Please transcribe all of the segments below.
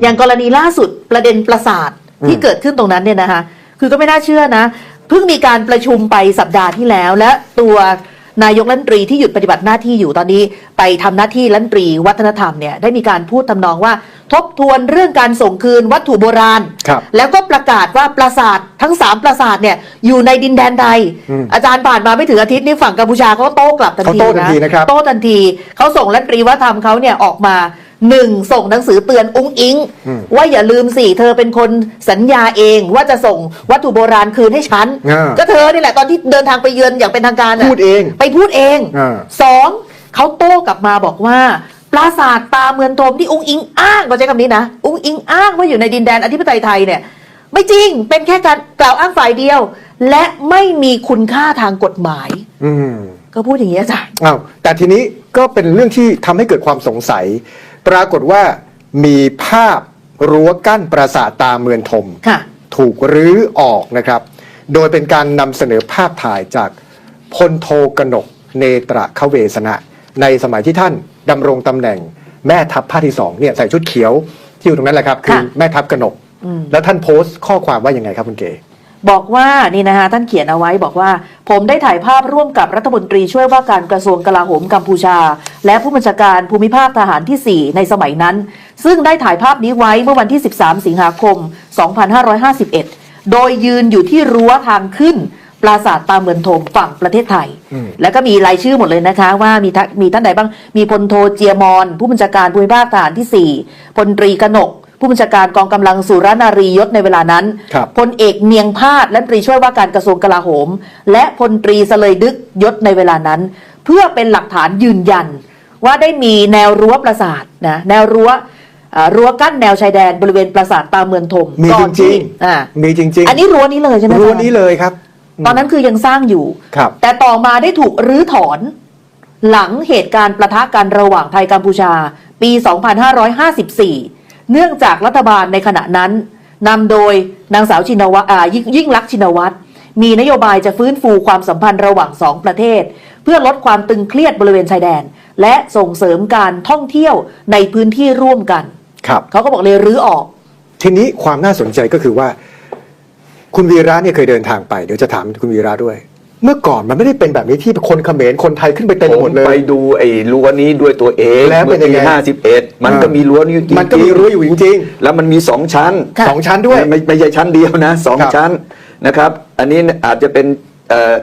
อย่างกรณีล่าสุดประเด็นประสาทที่อืมเกิดขึ้นตรงนั้นเนี่ยนะคะคือก็ไม่น่าเชื่อนะเพิ่งมีการประชุมไปสัปดาห์ที่แล้ว และตัวนายกรัฐมนตรีที่หยุดปฏิบัติหน้าที่อยู่ตอนนี้ ไปทำหน้าที่รัฐมนตรีวัฒนธรรมเนี่ยได้มีการพูดทำนองว่า ทบทวนเรื่องการส่งคืนวัตถุโบราณครับแล้วก็ประกาศว่าปราสาททั้งสามปราสาทเนี่ยอยู่ในดินแดนใดอืมอาจารย์ผ่านมาไม่ถึงอาทิตย์นี้ฝั่งกัมพูชาเขาโต้กลับทันทีเขาโต้ทันทีนะครับโต้ทันทีเขาส่งรัฐมนตรีวัฒนธรรมเขาเนี่ยออกมา หนึ่งส่งหนังสือเตือนอุ้งอิงอืมว่าอย่าลืมสิเธอเป็นคนสัญญาเองว่าจะส่งวัตถุโบราณคืนให้ฉันอ่าก็เธอนี่แหละตอนที่เดินทางไปเยือนอย่างเป็นทางการน่ะพูดเอง ไปพูดเองอ่าสองเขาโต้กลับมาบอกว่าปราสาทตาเมืองทมที่อุ้งอิงอ้างก็ใช้คำนี้นะอุ้งอิงอ้างว่าอยู่ในดินแดนอธิปไตยไทยเนี่ย ไม่จริงเป็นแค่การกล่าวอ้างฝ่ายเดียว และไม่มีคุณค่าทางกฎหมาย อืมก็พูดอย่างนี้อาจารย์อ้าวแต่ทีนี้ก็เป็นเรื่องที่ทำให้เกิดความสงสัย ปรากฏว่ามีภาพรั้วกั้นปราสาทตาเมืองทมค่ะถูกรื้อออกนะครับ โดยเป็นการนำเสนอภาพถ่ายจากพลโทกนกเนตระขเวสนะ ในสมัยที่ท่านดำรงตำแหน่งแม่ทัพภาคที่สองเนี่ยใส่ชุดเขียวที่อยู่ตรงนั้นแหละครับ คือค่ะแม่ทัพกนกอืมแล้วท่านโพสต์ข้อความว่ายังไงครับคุณเก๋ บอกว่านี่นะคะท่านเขียนเอาไว้บอกว่า ผมได้ถ่ายภาพร่วมกับรัฐมนตรีช่วยว่าการกระทรวงกลาโหมกัมพูชา และผู้บัญชาการภูมิภาคทหารที่ 4 ในสมัยนั้น ซึ่งได้ถ่ายภาพนี้ไว้เมื่อวันที่ 13 สิงหาคม 2551 โดยยืนอยู่ที่รั้วทางขึ้นปราสาทตาเมือนทมฝั่งประเทศไทยอืมแล้วก็มีรายชื่อหมดเลยนะคะ ว่ามีท่านมีท่านใดบ้างมีพลโทเจียมอนผู้บัญชาการภูมิภาคทหารที่4พลตรีกนก ผู้บัญชาการกองกำลังสุรนารียศในเวลานั้นครับพลเอกเนียงพาดและรัฐมนตรีช่วยว่าการกระทรวงกลาโหม และพลตรีเสลยดึกยศในเวลานั้น เพื่อเป็นหลักฐานยืนยัน ว่าได้มีแนวรั้วปราสาทนะแนวรั้วอ่ารั้วกั้นแนวชายแดนบริเวณปราสาทตาเมืองทมมีก่จอนที่ริงอ่าๆมีจริงอันนี้รั้วนี้เลยใช่ไหมๆรั้วอาจารย์นี้เลยครับ ตอนนั้นคือยังสร้างอยู่ครับแต่ต่อมาได้ถูกรื้อถอน หลังเหตุการณ์ประทะกันระหว่างไทยกัมพูชา ปี 2554 เนื่องจากรัฐบาลในขณะนั้นนำโดยนางสาวชินวัตรอ่ายิ่งยิ่งลักษณ์ชินวัตรมีนโยบายจะฟื้นฟูความสัมพันธ์ระหว่างสองประเทศ เพื่อลดความตึงเครียดบริเวณชายแดน และส่งเสริมการท่องเที่ยวในพื้นที่ร่วมกันครับเขาก็บอกเลยรื้อออก ทีนี้ความน่าสนใจก็คือว่า คุณวีระเนี่ยเคยเดินทางไป เดี๋ยวจะถามคุณวีระด้วย เมื่อก่อนมันไม่ได้เป็นแบบนี้ที่คนเขมรคนไทยขึ้นไปเต็มผหมมดเลยไปดูไอ้รั้วนี้ด้วยตัวเองแล้วเป็นยังไง ห้าสิบเอ็ดมันก็อ่ามีมีรั้วนี้อยู่จริงมันก็มีรั้วอยู่จริงแล้วมันมีสองชั้นค่ะๆสองชั้นด้วย ไม่ไม่ใช่ชั้นเดียวนะสองครับชั้นนะครับ อันนี้อาจจะเป็นเอ่อ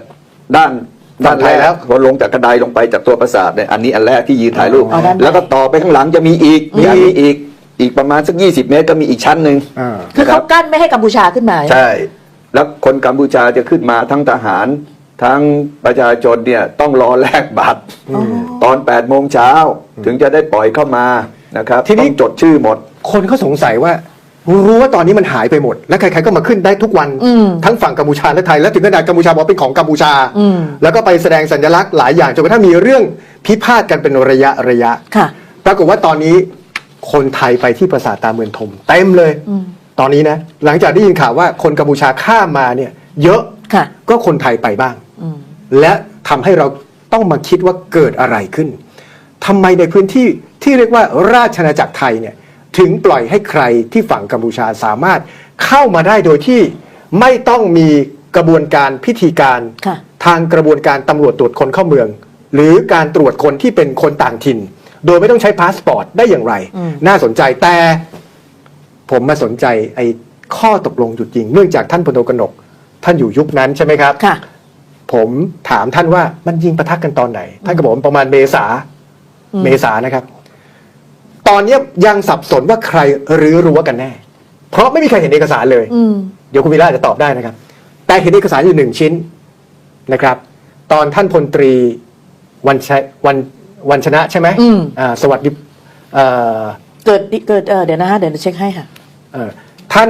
ด้านฝั่ด้างนไทยแล้วพอลงจากกระไดลงไปจากตัวปราสาทเนี่ยอันนี้อันแรกที่ยืนถ่ายรูป อ๋อด้านใน แล้วก็ต่อไปข้างหลังจะมีอีกมีมีอันอีนี้กอีกอีกประมาณสัก 20 เมตรก็มีอีกชั้นหนึ่งอ่า คือเขากั้นไม่ให้กัมพูชาขึ้นมา ใช่ แล้วคนกัมพูชาจะขึ้นมาทั้งทหาร ทั้งประชาชนเนี่ยต้องรอแลกบัตรอ๋อตอน8โมงเช้าถึงจะได้ปล่อยเข้ามานะครับทีนี้ ต้องจดชื่อหมด คนเขาสงสัยว่า รู้ว่าตอนนี้มันหายไปหมด และใครๆก็มาขึ้นได้ทุกวัน อืม ทั้งฝั่งกัมพูชาและไทย และถึงขนาดกัมพูชาบอกเป็นของกัมพูชา อืม แล้วก็ไปแสดงสัญลักษณ์หลายอย่างจนกระทั่งมีเรื่องพิพาทกันเป็นระยะระยะ ค่ะ ปรากฏว่าตอนนี้คนไทยไปที่ปราสาทตาเมืองทมเต็มเลย อืม ตอนนี้นะ หลังจากได้ยินข่าวว่าคนกัมพูชาข้ามมาเนี่ย เยอะค่ะ ก็คนไทยไปบ้างอืม และทำให้เราต้องมาคิดว่าเกิดอะไรขึ้นทำไมในพื้นที่ที่เรียกว่าราชอาณาจักรไทยเนี่ยถึงปล่อยให้ใครที่ฝั่งกัมพูชาสามารถเข้ามาได้โดยที่ไม่ต้องมีกระบวนการพิธีการค่ะทางกระบวนการตำรวจตรวจคนเข้าเมือง หรือการตรวจคนที่เป็นคนต่างถิ่น โดยไม่ต้องใช้พาสปอร์ตได้อย่างไรอืมน่าสนใจแต่ ผมมาสนใจไอ้ข้อตกลงหยุดยิง เนื่องจากท่านพลโทกนก ท่านอยู่ยุคนั้นใช่ไหมครับค่ะ ผมถามท่านว่ามันยิงประทักกันตอนไหน ท่านก็บอกว่าประมาณเมษาอืมเมษานะครับ ตอนเนี้ยยังสับสนว่าใครรื้อรั้วกันแน่ เพราะไม่มีใครเห็นเอกสารเลยอืมเดี๋ยวคุณวีระอาจจะตอบได้นะครับ แต่เห็นเอกสารอยู่หนึ่งชิ้นนะครับ ตอนท่านพลตรีวันชวันวันชนะใช่ไหมอืมอ่าสวัสดีเอ่อเกิดเกิดเออเดี๋ยวนะฮะเดี๋ยวเช็คให้ค่ะเอ่อท่าน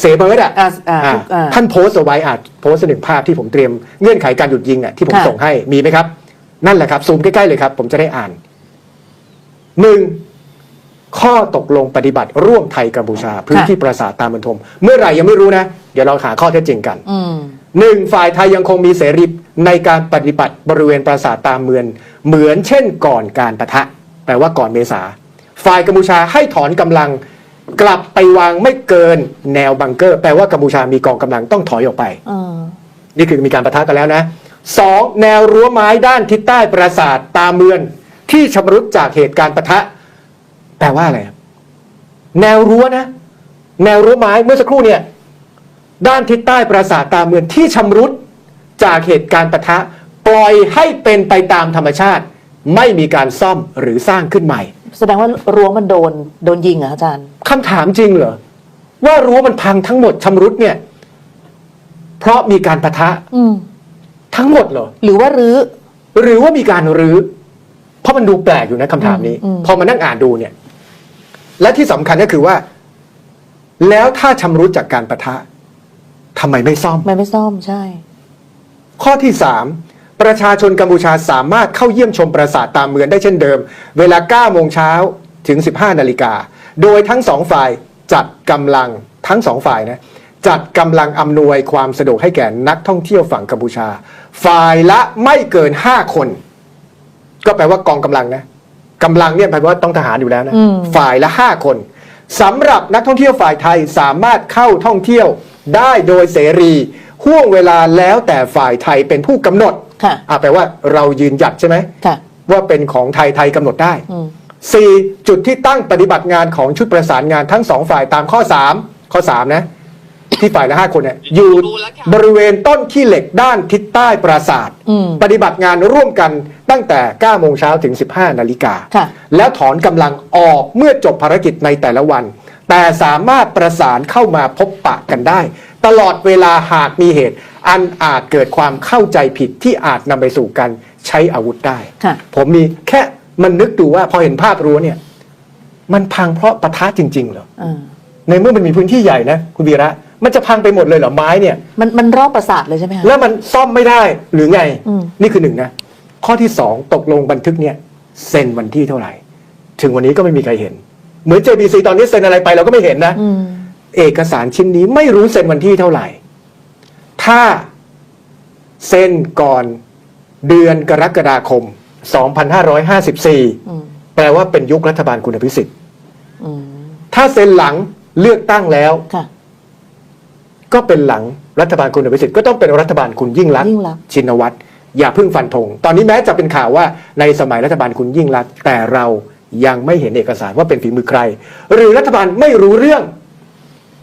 เสเบิร์ดอะอ่าอ่าอ่าอ่า ท่านโพสต์เอาไว้อะโพสต์หนึ่งภาพที่ผมเตรียมเงื่อนไขการหยุดยิงอะที่ผมค่ะ ส่งให้มีไหมครับ นั่นแหละครับ ซูมใกล้ๆเลยครับ ผมจะได้อ่านหนึ่งข้อตกลงปฏิบัติร่วมไทยกัมพูชา พื้นที่ปราสาทตามบรรทม เมื่อไหร่ยังไม่รู้นะ เดี๋ยวเราหาข้อเท็จจริงกัน อืม หนึ่งฝ่ายไทยยังคงมีเสรีในการปฏิบัติบริเวณปราสาทตามเมือง เหมือนเช่นก่อนการปะทะ แปลว่าก่อนเมษา ฝ่ายกัมพูชาให้ถอนกำลัง กลับไปวางไม่เกินแนวบังเกอร์ แปลว่ากัมพูชามีกองกำลังต้องถอยออกไป เออนี่คือมีการประทะกันแล้วนะสองแนวรั้วไม้ด้านทิศใต้ปราสาทตาเมือนที่ชำรุดจากเหตุการณ์ประทะ แปลว่าอะไรครับแนวรั้วนะ แนวรั้วไม้เมื่อสักครู่เนี่ย ด้านทิศใต้ปราสาทตาเมือนที่ชำรุดจากเหตุการณ์ประทะ ปล่อยให้เป็นไปตามธรรมชาติ ไม่มีการซ่อมหรือสร้างขึ้นใหม่ แสดงว่ารั้วมันโดนโดนยิงเหรออาจารย์ คำถามจริงเหรอ ว่ารั้วมันพังทั้งหมดชำรุดเนี่ย เพราะมีการประทะอืม ทั้งหมดเหรอ หรือว่ารื้อ หรือว่ามีการรื้อ เพราะมันดูแปลกอยู่นะคำถามนี้ อืมอืม พอมานั่งอ่านดูเนี่ย และที่สำคัญก็คือว่า แล้วถ้าชำรุดจากการประทะทำไมไม่ซ่อมไม่ไม่ซ่อมใช่ ข้อที่สาม ประชาชนกัมพูชาสามารถเข้าเยี่ยมชมปราสาทตามเมืองได้เช่นเดิม เวลา 9 โมงเช้าถึง 15 นาฬิกา โดยทั้งสองฝ่ายจัดกำลังทั้งสองฝ่ายนะจัดกำลังอำนวยความสะดวกให้แก่นักท่องเที่ยวฝั่งกัมพูชา ฝ่ายละไม่เกิน 5 คน ก็แปลว่ากองกำลังนะกำลังเนี่ยแปลว่าต้องทหารอยู่แล้วนะอืมฝ่ายละ 5 คนสำหรับนักท่องเที่ยวฝ่ายไทยสามารถเข้าท่องเที่ยวได้โดยเสรีห่วงเวลาแล้วแต่ฝ่ายไทยเป็นผู้กำหนด ค่ะ อ่าแปลว่าเรายืนหยัดใช่ไหมค่ะว่าเป็นของไทยไทยกำหนดได้อืม 4. จุดที่ตั้งปฏิบัติงานของชุดประสานงานทั้งสองฝ่ายตามข้อ3ข้อ3นะ ที่ฝ่ายละ5คนเนี่ยอยู่บริเวณต้นขี้เหล็กด้านทิศใต้ปราสาทอืมปฏิบัติงานร่วมกันตั้งแต่ 9 โมงเช้าถึง 15 นาฬิกา ค่ะ แล้วถอนกำลังออกเมื่อจบภารกิจในแต่ละวัน แต่สามารถประสานเข้ามาพบปะกันได้ ตลอดเวลาหากมีเหตุ อันอาจเกิดความเข้าใจผิดที่อาจนำไปสู่การใช้อาวุธได้ ค่ะ ผมมีแค่มันนึกดูว่าพอเห็นภาพรั้วเนี่ย มันพังเพราะปะทะจริง ๆ เหรออ่าในเมื่อมันมีพื้นที่ใหญ่นะคุณวีระ มันจะพังไปหมดเลยเหรอไม้เนี่ย มันมันรอบประสาทเลยใช่ไหมคะ แล้วมันซ่อมไม่ได้หรือไง อืม นี่คือหนึ่งนะ ข้อที่สองตกลงบันทึกเนี่ยเซ็นวันที่เท่าไหร่ ถึงวันนี้ก็ไม่มีใครเห็น เหมือน JBC ตอนนี้เซ็นอะไรไปเราก็ไม่เห็นนะ อืม เอกสารชิ้นนี้ไม่รู้เซ็นวันที่เท่าไหร่ ถ้าเซ็นก่อนเดือนกรกฎาคม 2554อืมแปลว่าเป็นยุครัฐบาลคุณอภิสิทธิ์อืมถ้าเซ็นหลังเลือกตั้งแล้วค่ะก็เป็นหลังรัฐบาลคุณอภิสิทธิ์ก็ต้องเป็นรัฐบาลคุณยิ่งรักษณ์ยิ่งรักษณ์ชินวัตรอย่าเพิ่งฟันธงตอนนี้แม้จะเป็นข่าวว่าในสมัยรัฐบาลคุณยิ่งรักษณ์แต่เรายังไม่เห็นเอกสารว่าเป็นฝีมือใคร หรือรัฐบาลไม่รู้เรื่อง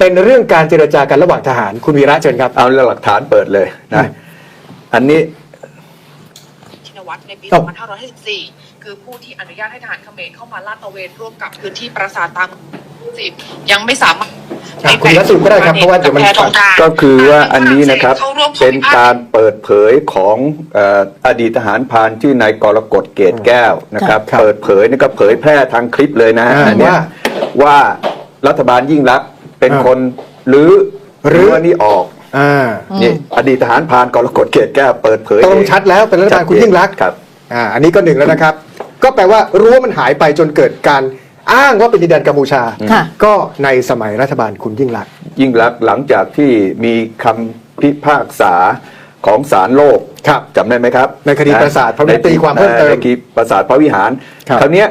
เป็นเรื่องการเจรจากันระหว่างทหารคุณวีระเชิญครับ เอาหลักฐานเปิดเลยอืนะมอันนี้ชินวัตรในปีเอ้า2554 คือผู้ที่อนุญาตให้ทหารเขมรเข้ามาลาดตระเวนร่วมกับพื้นที่ปราสาทตามสิบยังไม่สามารถอะคุณวีระสรุปก็ได้ครับเพราะว่าเดี๋ยวมันแพร่ตรงกลางก็คือว่าอันนี้นะครับเข้าร่วมเป็นการเปิดเผยของเอ่ออดีตทหารพรานชื่อนายกรกฎเกตแก้วนะครับครับ เปิดเผยนี่ก็เผยแพร่ทางคลิปเลยนะฮะอ่าอันเนี้ยว่าว่ารัฐบาลยิ่งรักษณ์ เป็นอ่าคนหรือหรือรั้วนี้ออกอ่า นี่อดีตทหารพรานกรกฎเกตแก้วเปิดเผยตรงเองชัดแล้วเป็นรัฐบาลคุณยิ่งรักษณ์ครับ อ่าอันนี้ก็หนึ่งแล้วนะครับ ก็แปลว่ารั้วมันหายไปจนเกิดการอ้างว่าเป็นดินแดนกัมพูชา ค่ะ ก็ในสมัยรัฐบาลคุณยิ่งรักษณ์ ยิ่งรักษณ์หลังจากที่มีคำพิพากษาของศาลโลกครับจำได้ไหมครับในคดีปราสาทพระวิหารตีความเพิ่มเติมในคดีปราสาทพระวิหารครับ คราวเนี้ย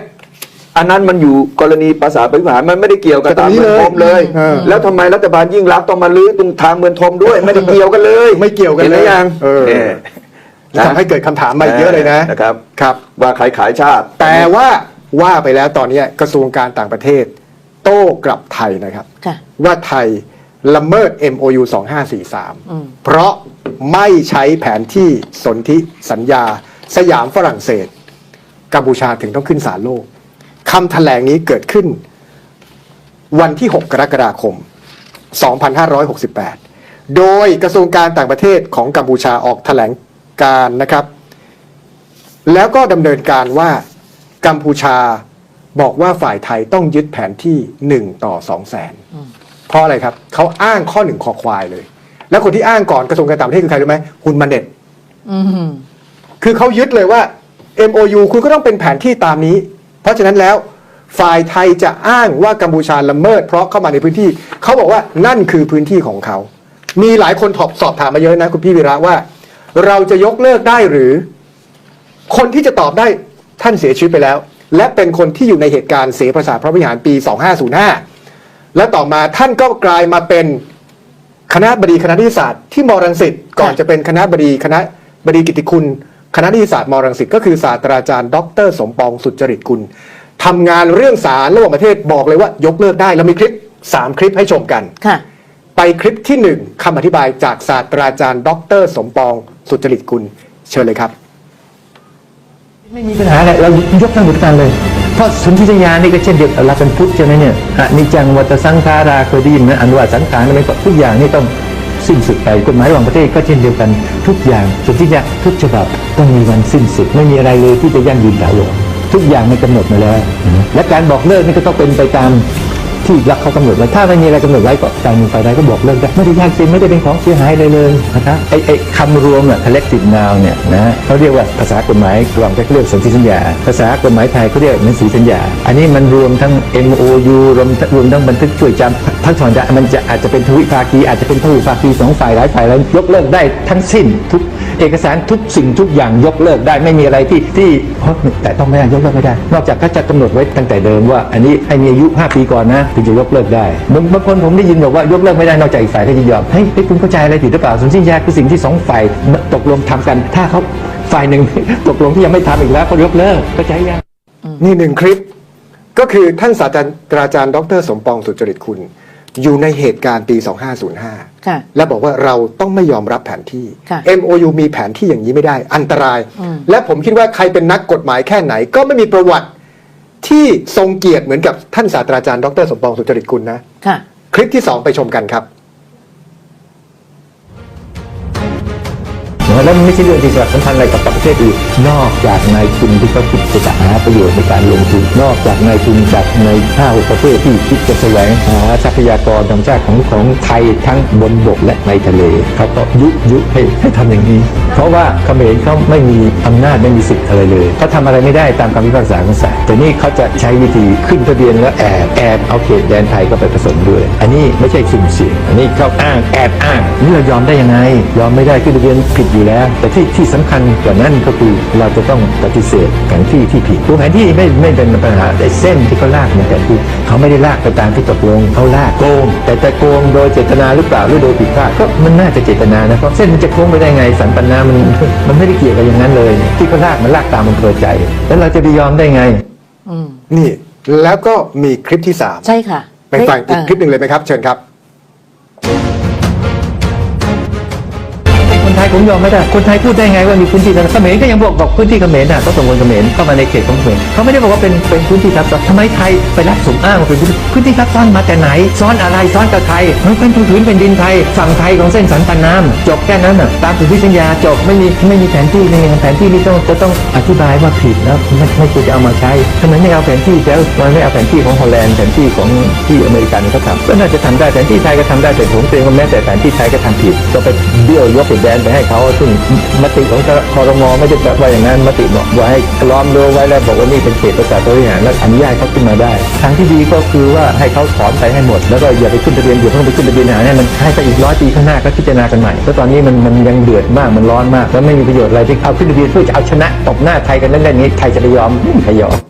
อันนั้นมันอยู่กรณีปราสาทพระวิหารมันไม่ได้เกี่ยวกับก็ตรทางงนี้เมืองเลยทมเลย เออ แล้วทำไมรัฐบาลยิ่งรักษณ์ต้องมาลื้อตรงทางเมืองทมด้วย ไม่ได้เกี่ยวกันเลยไม่เกี่ยวกันห็นหเลยรือยังเออเนี่ยทำให้เกิดคำถามมาเยอะเลยนะนะครับ ครับ ว่าใครขายชาติ แต่ว่าว่าไปแล้วตอนนี้กระทรวงการต่างประเทศ โต้กลับไทยนะครับ ค่ะ ว่าไทยละเมิด MOU อืม 2543 เพราะไม่ใช้แผนที่สนธิสัญญา สยามฝรั่งเศสกัมพูชาถึงต้องขึ้นศาลโลก คำแถลงนี้เกิดขึ้น วันที่ 6 กรกฎาคม 2568 โดยกระทรวงการต่างประเทศของกัมพูชาออกแถลงการนะครับ แล้วก็ดำเนินการว่ากัมพูชาบอกว่าฝ่ายไทยต้องยึดแผนที่ 1 ต่อ2แสนเพราะอะไรครับ เขาอ้างข้อหนึ่งคอควายเลย แล้วคนที่อ้างก่อนกระทรวงการต่างประเทศคือใครรู้ไหมคุณมันเด็ดอืมคือเขายึดเลยว่า MOU คุณก็ต้องเป็นแผนที่ตามนี้ เพราะฉะนั้นแล้วฝ่ายไทยจะอ้างว่ากัมพูชาละเมิด เพราะเข้ามาในพื้นที่ เขาบอกว่านั่นคือพื้นที่ของเขา มีหลายคนถอบสอบถามมาเยอะนะคุณพี่วีระว่า เราจะยกเลิกได้หรือ คนที่จะตอบได้ท่านเสียชีวิตไปแล้ว และเป็นคนที่อยู่ในเหตุการณ์เสียประสาทพระวิหารปี 2505 และต่อมาท่านก็กลายมาเป็นคณะบดีคณะนิติศาสตร์ที่มรังสิตก่อนจะเป็นคณะบดีคณะบดีกิติคุณ คณะนิติศาสตร์มรังสิตก็คือศาสตราจารย์ ดร สมปองสุจริตกุลทำงานเรื่องสารระหว่างประเทศบอกเลยว่ายกเลิกได้แล้วมีคลิป 3 คลิปให้ชมกันค่ะ ไปคลิปที่หนึ่งคำอธิบายจากศาสตราจารย์ ดร สมปองสุจริตกุลเชิญเลยครับ ไม่มีปัญหาอะไรเรายกทั้งหมดกันเลย เพราะสนธิสัญญานี่ก็เช่นเดียวกับเราเป็นพุทธใช่ไหมเนี่ยอนิจจังวัตสังขาราเคยได้ยินไหมอันว่าสังขารนั่นเป็นทุกอย่างนี่ต้อง สิ้นสุดไปกฎหมายระหว่างประเทศก็เช่นเดียวกันทุกอย่างสนธิสัญญาทุกฉบับต้องมีวันสิ้นสุด ไม่มีอะไรเลยที่จะยั่งยืนถาวรทุกอย่างมันกำหนดมาแล้ว และการบอกเลิกนี่ก็ต้องเป็นไปตาม ที่รักเขากำหนดไว้ ถ้าไม่มีอะไรกำหนดไว้ก็ต่างหนึ่งฝ่ายใดก็บอกเลิกได้ไม่ได้ยากเย็นไม่ได้เป็นของเสียหายอะไรเลยนะครับไอ้ไอ้คำรวมน่ะ collective noun เนี่ยนะเขาเรียกว่าภาษากฎหมายระหว่างประเทศเขาเรียกสนธิสัญญา ภาษากฎหมายไทยเขาเรียกหนังสือสัญญา อันนี้มันรวมทั้ง MOU รวมรวมทั้งบันทึกช่วยจำทั้งสองอย่างมันจะอาจจะเป็นทวิภาคีอาจจะเป็นทวิภาคีสองฝ่ายหลายฝ่ายแล้วยกเลิกได้ทั้งสิ้นทุก เอกสารทุกสิ่งทุกอย่างยกเลิกได้ไม่มีอะไรที่ที่เฮ้ยแต่ต้องไม่ได้ยกเลิกไม่ได้ นอกจากเขาจะกำหนดไว้ตั้งแต่เดิมว่าอันนี้ให้มีอายุ 5 ปีก่อนนะถึงจะยกเลิกได้บางบางคนผมได้ยินบอกว่ายกเลิกไม่ได้นอกจากอีกฝ่ายก็จะยอมเฮ้ยเฮ้ยคุณเข้าใจอะไรผิดหรือเปล่าสนธิสัญญาคือสิ่งที่สองฝ่ายตกลงทำกัน ถ้าเขาฝ่ายหนึ่งตกลงที่ยังไม่ทำอีกแล้วก็ยกเลิกเข้าใจยังนี่หนึ่งคลิปก็คือท่านศาสตราจารย์ดร สมปองสุจริตคุณ อยู่ในเหตุการณ์ปี 2505ค่ะ และบอกว่าเราต้องไม่ยอมรับแผนที่ค่ะ MOU มีแผนที่อย่างนี้ไม่ได้ อันตรายอืมและผมคิดว่าใครเป็นนักกฎหมายแค่ไหน ก็ไม่มีประวัติที่ทรงเกียรติเหมือนกับท่านศาสตราจารย์ดรสมปองสุจริตคุณนะค่ะคลิปที่สองไปชมกันครับ แล้วมันไม่ใช่เรื่องที่จะสัมพันธ์อะไรกับประเทศอื่นนอกจากนายทุนที่เขาคิดจะหาประโยชน์ในการลงทุน นอกจากนายทุนจากในห้าหกประเทศที่คิดจะแสวงหาทรัพยากรธรรมชาติของของไทยทั้งบนบกและในทะเลเขาก็ยุยุให้ให้ทำอย่างนี้ เพราะว่าเขมรเขาไม่มีอำนาจไม่มีสิทธิ์อะไรเลยเขาทำอะไรไม่ได้ตามคำพิพากษาของศาลแต่นี่เขาจะใช้วิธีขึ้นทะเบียนแล้วแอบแอบเอาเขตแดนไทยก็ไปผสมด้วย อันนี้ไม่ใช่สุ่มเสี่ยงอันนี้เขาอ้างแอบอ้างนี่เรายอมได้ยังไง ยอมไม่ได้ขึ้นทะเบียนผิดอยู่แล้วแต่ที่ที่สำคัญกว่านั้นก็คือเราจะต้องปฏิเสธแผนที่ที่ผิดตัวแผนที่ไม่ไม่เป็นปัญหาแต่เส้นที่เขาลากเนี่ยแต่คือเขาไม่ได้ลากไปตามที่ตกลงเขาลากโกง แต่จะโกงโดยเจตนาหรือเปล่าหรือโดยผิดพลาดก็มันน่าจะเจตนานะเพราะเส้นมันจะโค้งไปได้ไงสันปันนามันมันไม่ได้เกี่ยวกับอย่างนั้นเลย ที่เขาลากมันลากตามอำเภอใจ แล้วเราจะไปยอมได้ไงอืมนี่แล้วก็มีคลิปที่สามใช่ค่ะไปฟังอีกคลิปหนึ่งเลยไหมครับ เชิญครับ ทยผมยอมไม่ได้ คนไทยพูดได้ไงว่ามีพื้นที่ทับซ้อนเขมรก็ยังบอกบอกพื้นที่เขมรน่ะก็ส่งคนเขมรเข้ามาในเขตของเขมรเขาไม่ได้บอกว่าเป็นเป็นพื้นที่ทับซ้อนทำไมไทยไปรับสมอ้างว่าเป็นพื้นที่ทับซ้อนมาแต่ไหน ซ้อนอะไรซ้อนกับใครมันเป็นผืนแผ่นดินไทยฝั่งไทยของเส้นสันปันน้ำจบแค่นั้นน่ะตามสนธิสัญญาจบไม่มีไม่มีแผนที่นี่แผนที่นี่ต้องจะต้องอธิบายว่าผิดแล้วไม่ไม่ควรจะเอามาใช้ทำไมไม่เอาแผนที่แล้วมันไม่เอาแผนที่ของฮอลแลนด์แผนที่ของที่อเมริกันเขาทำก็น่าจะทำได้แผนที่ไทยก็ทำได้แต่ผมเตือนว่าแม้แต่แผนที่ไทยก็ทำผิดก็ไปเบี้ยวยกแดนไปให้เขาซึ่งมติของคอรมอไม่ได้แบบว่าอย่างนั้นมติบอกว่าให้ล้อมรั้วไว้แล้วบอกว่านี่เป็นเขตประกาศบริหารแล้วอนุญาตเขาขึ้นมาได้ ทางที่ดีก็คือว่าให้เขาถอนไปให้หมด แล้วก็อย่าไปขึ้นทะเบียนเดี๋ยวเพิ่งไปขึ้นทะเบียนหาให้มันให้ไปอีกร้อยปีข้างหน้าก็พิจารณากันใหม่เพราะตอนนี้มันมันยังเดือดมากมันร้อนมาก แล้วไม่มีประโยชน์อะไรที่เอาขึ้นทะเบียนเพื่อจะเอาชนะตบหน้าไทยกันเล่นๆนี้ไทยจะไปยอมไม่มีใครยอม